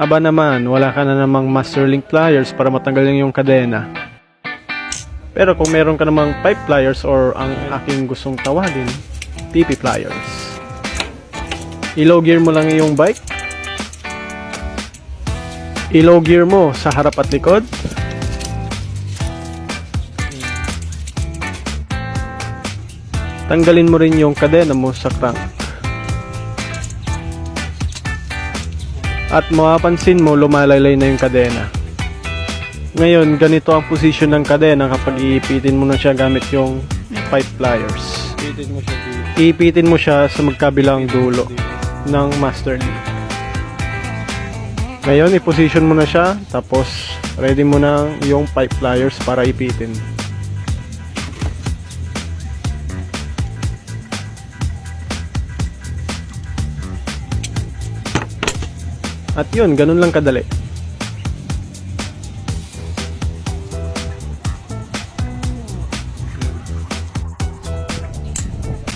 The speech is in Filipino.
Aba naman, wala ka na namang master link pliers para matanggal yung yung kadena. Pero kung meron ka namang pipe pliers or ang aking gustong tawagin, PP pliers. I-low gear mo lang yung bike. I-low gear mo sa harap at likod. Tanggalin mo rin yung kadena mo sa crank. At mapapansin mo lumalaylay na yung kadena. Ngayon, ganito ang position ng kadena kapag iipitin mo na siya gamit yung pipe pliers. Pitin mo siya dito. Iipitin mo siya sa magkabilang dulo ng master link. Ngayon, i-position mo na siya, tapos ready mo na yung pipe pliers para ipitin. At yun, ganun lang kadali.